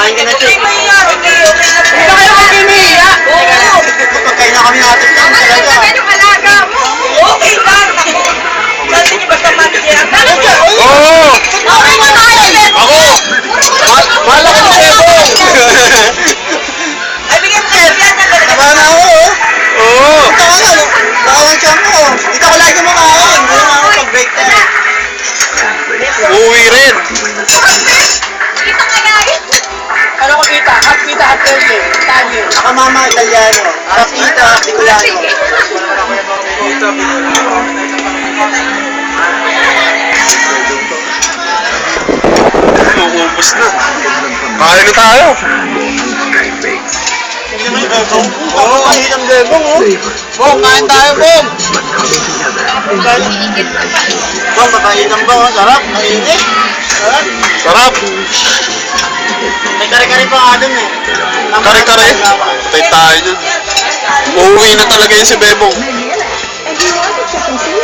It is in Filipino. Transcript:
Kain ka na siya. Hindi kayo mag-iniya? Oo. Pagkain na kami natin yan Ano talaga. Okay lang. Sabi niyo ba sa manager? Oo! Okay mo tayo. Ako! Ma- Mahal ako ng Bebong! Ay, bigyan mo kayo yan. Tama na ako. oh. Oo! Tama na. Ka mo. Dito ko lagi kumakain. Hindi ako pag-break time. Uwi rin! Verde. Tanya. Ako mama Italiano. Rapita, Bicolano. Uubos na. Kain na tayo. Hindi naman yung bebong. Oo, kahit ang bebong, oh. Bong, kain tayo, Bong. Bong, papain ang bong. oh. Sarap, mainit. Sarap. Sarap! pa dun eh. Kare-kare. Patay tayo dun. Uuwi na talaga yun si Bebong. If you want, you can see